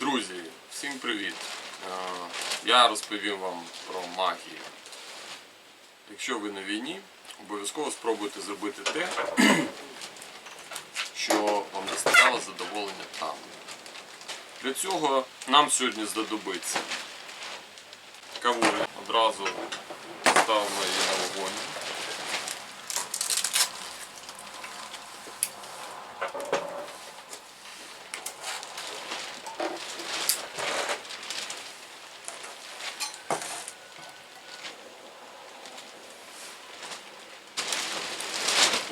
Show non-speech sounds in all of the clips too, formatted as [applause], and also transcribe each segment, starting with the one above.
Друзі, всім привіт! Е, Я розповім вам про магію. Якщо ви на війні, обов'язково спробуйте зробити те, [clears throat] що вам доставляло задоволення там. Для цього нам сьогодні знадобиться кавури. Одразу ставимо її на вогонь.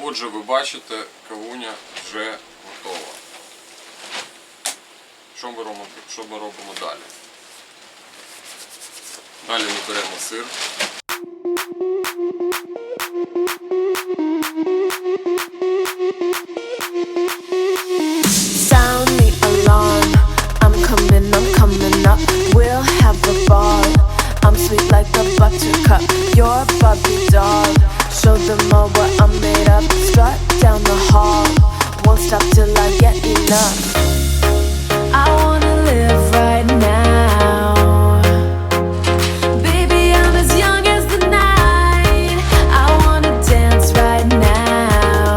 Отже, ви бачите, кавуня вже готова. Що ми робимо, що ми робимо далі? Далі ми беремо сир. We'll have a ball. I'm sweet like a buttercup. You're Barbie doll. Show them all what I'm made of. Strut down the hall. Won't stop till I get enough. I wanna live right now. Baby, I'm as young as the night. I wanna dance right now.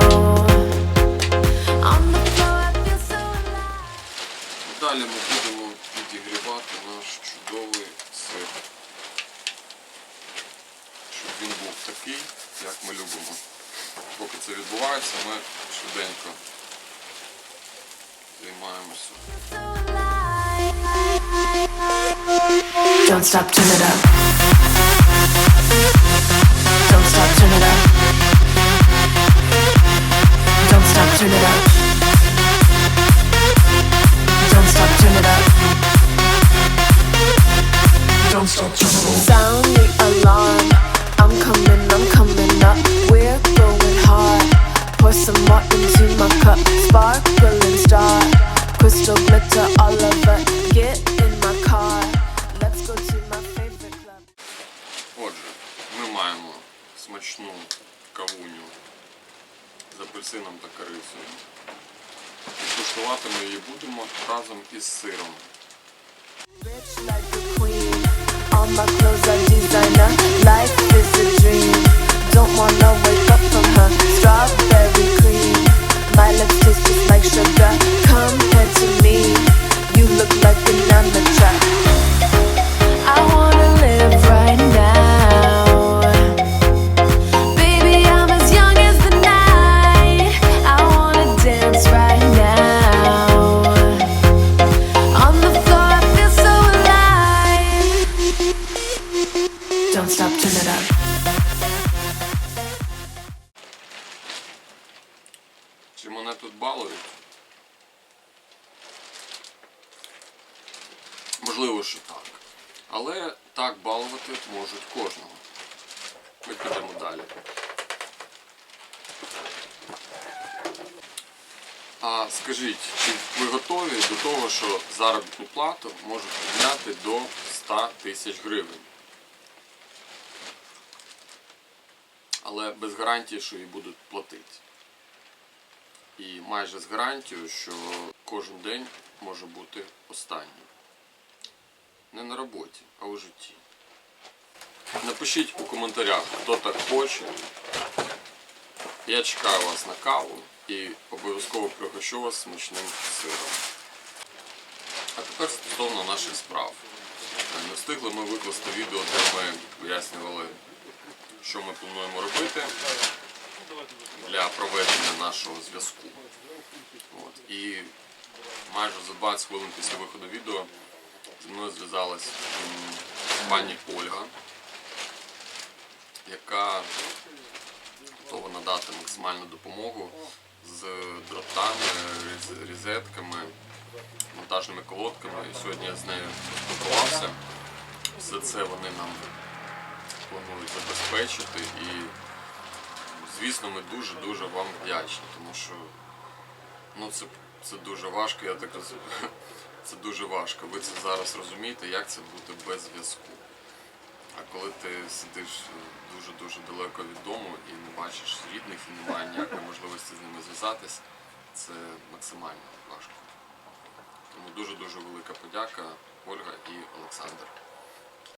On the floor, I feel so alive. Далі ми будемо підігрівати наш чудовий сир. Щоб він був такий, Як ми любимо. Поки це відбувається, ми швиденько займаємося. Don't stop, turn it up. Don't stop, turn it up. Don't stop, turn it up. Don't stop, turn it up. Don't stop, turn it on. Crystal glitter all over. Get in my car. Let's go to my favorite club. Отже, ми маємо смачну кавуню з апельсином та корицею. І Куштувати ми її будемо разом із сиром. Rich like a queen. All my clothes are designer. Life is a dream. Don't wanna wake up from her. Strawberry cream. My lips taste just like sugar. Чи мене тут балують? Можливо, що так. Але так балувати можуть кожного. Ми підемо далі. А скажіть, чи ви готові до того, що заробітну плату можуть підняти до 100 тисяч гривень? Але без гарантії, що її будуть платити. І майже з гарантією, що кожен день може бути останнім. Не на роботі, а у житті. Напишіть у коментарях, хто так хоче. Я чекаю вас на каву і обов'язково пригощу вас смачним сиром. А тепер стосовно наших справ. Не встигли ми викласти відео, де ми пояснювали, що ми плануємо робити для проведення нашого зв'язку. І майже за 20 хвилин після виходу відео зі мною зв'язалась пані Ольга, яка готова надати максимальну допомогу з дротами, різетками, монтажними колодками. І сьогодні я з нею поспілкувався. Все це вони нам планують забезпечити і звісно, ми дуже-дуже вам вдячні, тому що ну, це, це дуже важко, я так розумію. [laughs] Це дуже важко. Ви це зараз розумієте, як це бути без зв'язку. А коли ти сидиш дуже-дуже далеко від дому і не бачиш рідних, і немає ніякої можливості з ними зв'язатись, це максимально важко. Тому дуже-дуже велика подяка Ольга і Олександр.